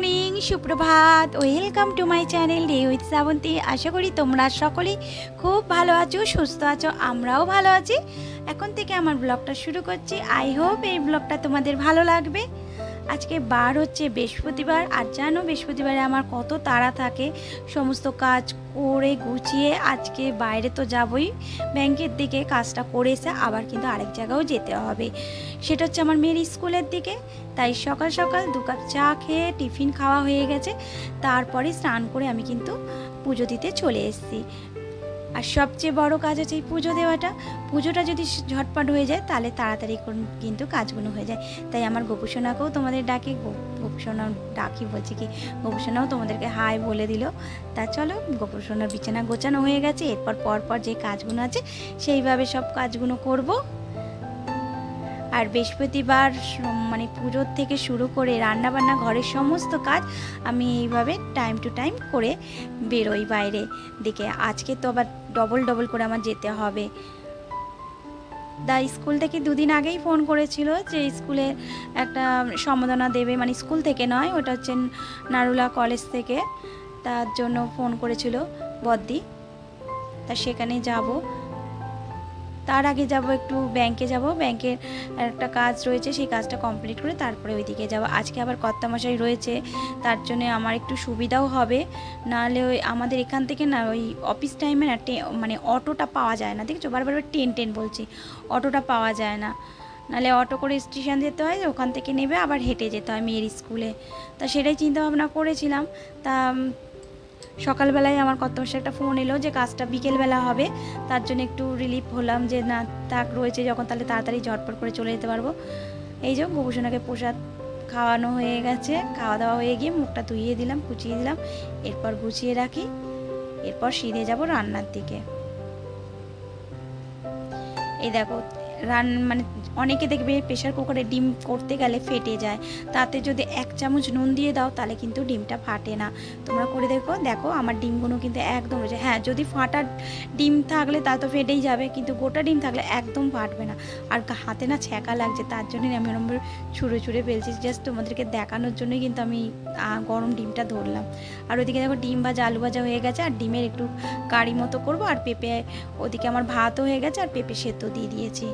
Morning সুপ্রভাত। Welcome to my channel day with Srabanti আশা করি তোমরা সকলেই খুব ভালো আছো, সুস্থ আছো, আমরাও ভালো আছি। এখন থেকে আমার ব্লগটা শুরু করছি। আই হোপ এই ব্লগটা তোমাদের ভালো লাগবে। আজকে বার হচ্ছে বৃহস্পতিবার আর জানো বৃহস্পতিবারে আমার কত তাড়া থাকে? সমস্ত কাজ করে গুছিয়ে আজকে বাইরে তো যাবই। ব্যাংকের দিকে কাজটা করে এসে আবার কিন্তু আরেক জায়গাও যেতে হবে। সেটা হচ্ছে আমার মেয়ের স্কুলের দিকে। তাই সকাল সকাল দু কাপ চা খেয়ে টিফিন খাওয়া হয়ে গেছে। তারপরে স্নান করে আমি কিন্তু পুজো দিতে চলে এসেছি। আর সবচেয়ে বড় কাজ হচ্ছে এই পুজো দেওয়াটা। পুজোটা যদি ঝটপট হয়ে যায়, তাহলে তাড়াতাড়ি কোন- কিন্তু কাজগুলো হয়ে যায়। তাই আমার গোপুসোনাকেও তোমাদের ডাকে গোপুসোনা ডাকি বলছি কি, গোপুসোনাও তোমাদেরকে হাই বলে দিল। তা চলো, গোপুসোনার বিছানা গোছানো হয়ে গেছে। এরপর পরপর যে কাজগুলো আছে, সেইভাবে সব কাজগুলো করব। আর বৃহস্পতিবার মানে পুজোর থেকে শুরু করে রান্নাবান্না, ঘরের সমস্ত কাজ আমি এইভাবে টাইম টু টাইম করে বেরোই বাইরে দিকে। আজকে তো আবার ডবল ডবল করে আমার যেতে হবে। দা স্কুল থেকে দুদিন আগেই ফোন করেছিল যে স্কুলে একটা সম্বোধনা দেবে মানে স্কুল থেকে নয়, ওটা হচ্ছে নারুলা কলেজ থেকে। তার জন্য ফোন করেছিল বদ্দি। তা সেখানে যাব। তার আগে যাব একটু ব্যাংকে যাব। ব্যাংকের একটা কাজ রয়েছে, সেই কাজটা কমপ্লিট করে তারপরে ওইদিকে যাব। আজকে আবার কর্তামশাই রয়েছে, তার জন্য আমার একটু সুবিধাও হবে। নাহলে ওই আমাদের এখান থেকে না, ওই অফিস টাইমে না মানে অটোটা পাওয়া যায় না। দেখছ? বারবার টেন টেন বলছি। অটোটা পাওয়া যায় না। নাহলে অটো করে স্টেশন যেতে হয়, ওখান থেকে নেবে, আবার হেঁটে যেতে হয় মেয়ের স্কুলে তা সেটাই চিন্তা ভাবনা করেছিলাম। তা সকালবেলায় আমার কত একটা ফোন এলো যে কাজটা বিকেলবেলা হবে, তার জন্য একটু রিলিফ হলাম যে না তাক রয়েছে যখন তাহলে তাড়াতাড়ি ঝটপট করে চলে যেতে পারব। এই যে গোপুসোনাকে প্রসাদ খাওয়ানো হয়ে গেছে খাওয়া দাওয়া হয়ে গিয়ে মুখটা ধুইয়ে দিলাম কুচিয়ে দিলাম, এরপর গুছিয়ে রাখি, এরপর সিঁড়ে যাব রান্নার দিকে। এই দেখো রান মানে অনেকে দেখবে প্রেশার কুকারে ডিম করতে গেলে ফেটে যায়। তাতে যদি এক চামচ নুন দিয়ে দাও তাহলে কিন্তু ডিমটা ফাটে না। তোমরা করে দেখো দেখো আমার ডিমগুলো কিন্তু একদম হ্যাঁ যদি ফাটা ডিম থাকলে তা তো ফেটেই যাবে, কিন্তু গোটা ডিম থাকলে একদম ফাটবে না। আর হাতে না ছ্যাঁকা লাগছে, তার জন্যই আমি ওরম ছুঁড়ে ছুঁড়ে ফেলছি। জাস্ট তোমাদেরকে দেখানোর জন্যই কিন্তু আমি গরম ডিমটা ধরলাম। আর ওদিকে দেখো ডিম ভাজা, আলু ভাজা হয়ে গেছে, আর ডিমের একটু কারি মতো করব, আর পেঁপে, ওদিকে আমার ভাতও হয়ে গেছে, আর পেঁপে সেদ্ধ দিয়ে দিয়েছি।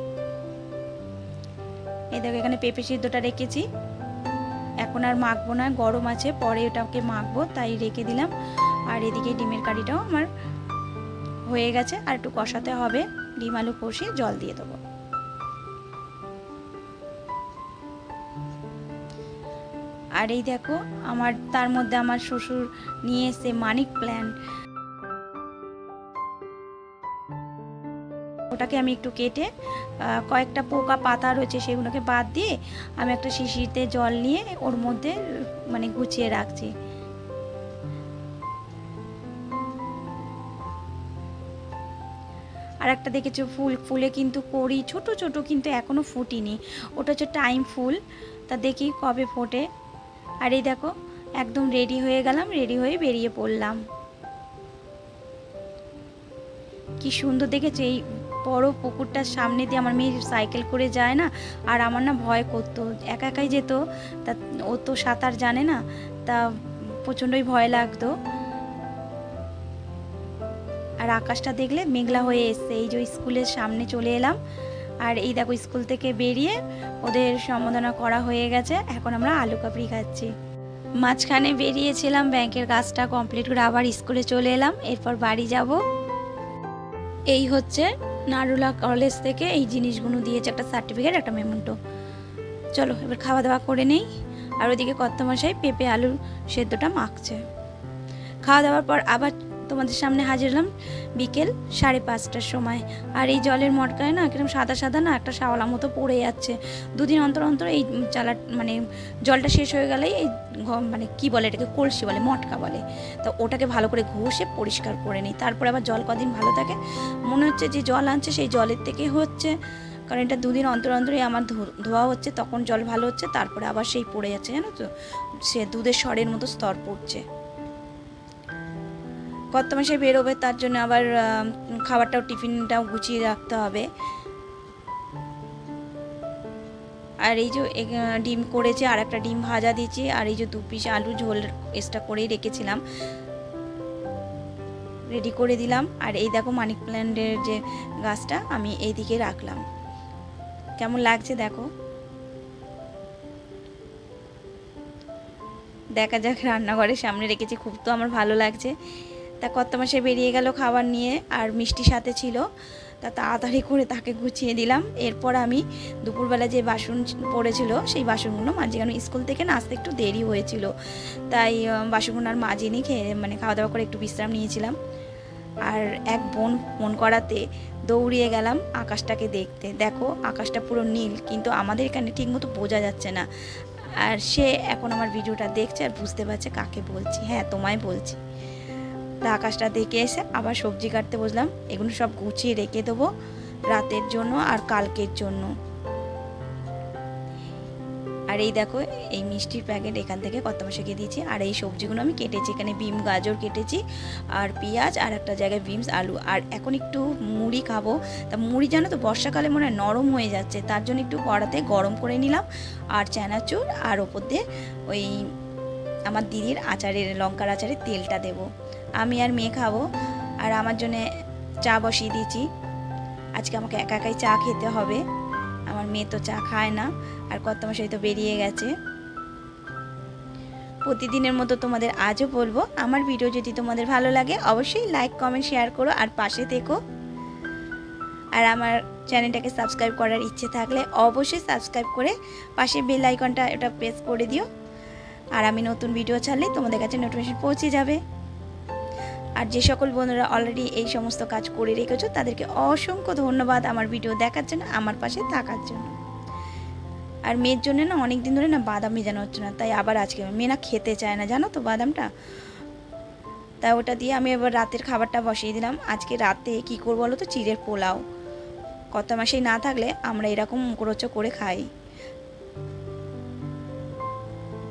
এই দেখো, এখানে পেঁপে সিদ্ধটা রেখেছি। এখন আর মাখবো না, গরম আছে, পরে ওটাকে মাখবো, তাই রেখে দিলাম। আর এদিকে ডিমের কারিটাও আমার হয়ে গেছে, আর একটু কষাতে হবে। ডিম আলু কষিয়ে জল দিয়ে দেবো। আর এই দেখো, আমার, তার মধ্যে আমার শ্বশুর নিয়ে এসে মানিক প্ল্যান্ট ওটাকে আমি একটু কেটে কয়েকটা পোকা পাতা রয়েছে সেগুলোকে বাদ দিয়ে আমি একটা শিশিতে জল নিয়ে ওর মধ্যে মানে গুছিয়ে রাখছি। আর একটা দেখেছ, ফুল, ফুলে কিন্তু করি ছোট ছোট কিন্তু এখনও ফুটিনি। ওটা হচ্ছে টাইম ফুল, তা দেখি কবে ফোটে। আর এই দেখো, একদম রেডি হয়ে গেলাম, রেডি হয়ে বেরিয়ে পড়লাম। কি সুন্দর দেখেছ, এই বড় পুকুরটার সামনে দিয়ে আমার মেয়ে সাইকেল করে যায় না, আর আমার না ভয় করতো। একা একাই যেত, তা ও তো সাঁতার জানে না, তা প্রচণ্ডই ভয় লাগতো। আর আকাশটা দেখলে মেঘলা হয়ে এসছে, এই যে স্কুলের সামনে চলে এলাম। আর এই দেখো স্কুল থেকে বেরিয়ে ওদের সম্বোধনা করা হয়ে গেছে, এখন আমরা আলু কাপড়ি খাচ্ছি। মাঝখানে বেরিয়েছিলাম, ব্যাংকের কাজটা কমপ্লিট করে আবার স্কুলে চলে এলাম, এরপর বাড়ি যাব। এই হচ্ছে নারুলা কলেজ থেকে এই জিনিসগুলো দিয়েছে, একটা সার্টিফিকেট একটা মেমেন্টো চলো, এবার খাওয়া দাওয়া করে নেই। আর ওদিকে কর্তমশাই পেঁপে আলুর সেদ্ধটা মাখছে। খাওয়া দাওয়ার পর আবার তোমাদের সামনে হাজির হলাম বিকেল সাড়ে পাঁচটার সময়। আর এই জলের মটকায় না কীরকম সাদা সাদা না একটা শাওলা মতো পড়ে যাচ্ছে। দুদিন অন্তর অন্তর এই চালা মানে জলটা শেষ হয়ে গেলেই এই মানে কি বলে এটাকে, কলসি বলে, মটকা বলে। তো ওটাকে ভালো করে ঘষে পরিষ্কার করে নিই। তারপরে আবার জল কদিন ভালো থাকে। মনে হচ্ছে যে জল আনছে, সেই জলের থেকে হচ্ছে। কারণ এটা দুদিন অন্তর অন্তরে আমার ধোয়া হচ্ছে, তখন জল ভালো হচ্ছে, তারপরে আবার সেই পড়ে যাচ্ছে, জানো তো? সে দুধের স্বরের মতো স্তর পড়ছে। কত মাসে বেরোবে, তার জন্য আবার খাবারটাও, টিফিনটাও গুছিয়ে রাখতে হবে। আর এই যে ডিম করেছে আর একটা ডিম ভাজা দিয়েছি, আর এই যে দু পিস আলু ঝোল এক্সট্রা করেই রেখেছিলাম। রেডি করে দিলাম। আর এই দেখো মানি প্ল্যান্টের যে গাছটা, আমি এই দিকে রাখলাম। কেমন লাগছে দেখো? দেখা যাক, রান্নাঘরের সামনে রেখেছি, খুব তো আমার ভালো লাগছে। তা কত মাসে বেরিয়ে গেল খাবার নিয়ে আর মিষ্টি সাথে ছিল। তা তাড়াতাড়ি করে তাকে গুছিয়ে দিলাম। এরপর আমি দুপুরবেলা যে বাসন পড়েছিল, সেই বাসনগুলো মাঝে কারণ স্কুল থেকে না আসতে একটু দেরি হয়েছিল। তাই বাসনগুলো আর মাজিনি, খেয়ে মানে খাওয়া দাওয়া করে একটু বিশ্রাম নিয়েছিলাম। আর এক বোন ফোন করাতে দৌড়িয়ে গেলাম আকাশটাকে দেখতে। দেখো, আকাশটা পুরো নীল, কিন্তু আমাদের এখানে ঠিকমতো বোঝা যাচ্ছে না। আর সে এখন আমার ভিডিওটা দেখছে আর বুঝতে পারছে কাকে বলছি। হ্যাঁ তোমায় বলছি। তা আকাশটা দেখে এসে আবার সবজি কাটতে বসলাম। এগুলো সব গুছিয়ে রেখে দেবো রাতের জন্য আর কালকের জন্য। আর এই দেখো, এই মিষ্টির প্যাকেট এখান থেকে কত মাসে দিয়েছি। আর এই সবজিগুলো আমি কেটেছি। এখানে বিম, গাজর কেটেছি, আর পেঁয়াজ, আর একটা জায়গায় বিমস, আলু। আর এখন একটু মুড়ি খাব। তা মুড়ি জানো তো, বর্ষাকালে মনে হয় নরম হয়ে যাচ্ছে। তার জন্য একটু কড়াতে গরম করে নিলাম। আর চানাচুর, আর ওপর দিয়ে ওই আমার দিদির আচারের, লঙ্কার আচারের তেলটা দেব। আমি আর মেয়ে খাব, আর আমার জন্যে চা বসিয়ে দিয়েছি। আজকে আমাকে একা একাই চা খেতে হবে। আমার মেয়ে তো চা খায় না, আর কত মাসে তো বেরিয়ে গেছে। প্রতিদিনের মতো তোমাদের আজও বলব, আমার ভিডিও যদি তোমাদের ভালো লাগে, অবশ্যই লাইক কমেন্ট শেয়ার করো, আর পাশে থেকো। আর আমার চ্যানেলটাকে সাবস্ক্রাইব করার ইচ্ছে থাকলে অবশ্যই সাবস্ক্রাইব করে পাশে বেল আইকনটা এটা প্রেস করে দিও। আর আমি নতুন ভিডিও ছাড়লে তোমাদের কাছে নোটিফিকেশন পৌঁছে যাবে। আর যে সকল বন্ধুরা অলরেডি এই সমস্ত কাজ করে রেখেছো, তাদেরকে অসংখ্য ধন্যবাদ আমার ভিডিও দেখার জন্য, আমার পাশে থাকার জন্য। আর মেয়ের জন্য না অনেক দিন ধরে না বাদাম ভেজানো হচ্ছে না, তাই আবার আজকে মেয়ে না খেতে চায় না, জানো তো বাদামটা? তাই ওটা দিয়ে আমি এবার রাতের খাবারটা বসিয়ে দিলাম। আজকে রাতে কী করব বলো তো? চিড়ের পোলাও। কত মাসেই না থাকলে আমরা এরকম মুখরোচ করে খাই।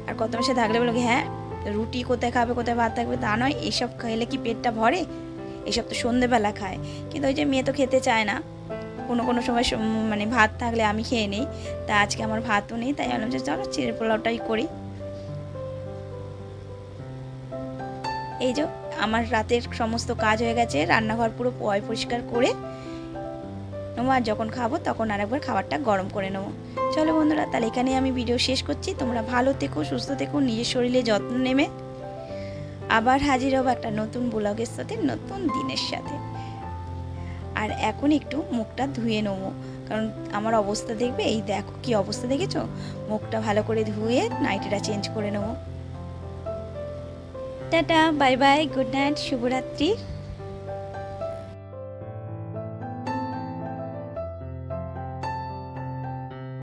আর কত মাসে থাকলে বলো হ্যাঁ? রুটি কোথায় খাবে, কোথায় ভাত থাকবে তা নয় এইসব খেলে কি পেটটা ভরে? এসব তো সন্ধেবেলা খায়। কিন্তু ওই যে মেয়ে তো খেতে চায় না। কোনো কোনো সময় মানে ভাত থাকলে আমি খেয়ে নিই। তা আজকে আমার ভাতও নেই, তাই ভাবলাম যে চলো চিড়ের পোলাওটাই করি। এই যে, আমার রাতের সমস্ত কাজ হয়ে গেছে, রান্নাঘর পুরো পয়, পরিষ্কার করে নেব আর যখন খাব তখন আরেকবার খাবারটা গরম করে নেব। চলো বন্ধুরা, তাহলে এখানে আমি ভিডিও শেষ করছি। তোমরা ভালো থেকো, সুস্থ থেকো, নিজের শরীরে যত্ন নেবে। আবার হাজির হব একটা নতুন ব্লগের সাথে, নতুন দিনের সাথে। আর এখন একটু মুখটা ধুয়ে নেব। কারণ আমার অবস্থা দেখবে, এই দেখো কি অবস্থা দেখেছ? মুখটা ভালো করে ধুয়ে নাইটিটা চেঞ্জ করে নেব। Tata bye bye good night শুভরাত্রি।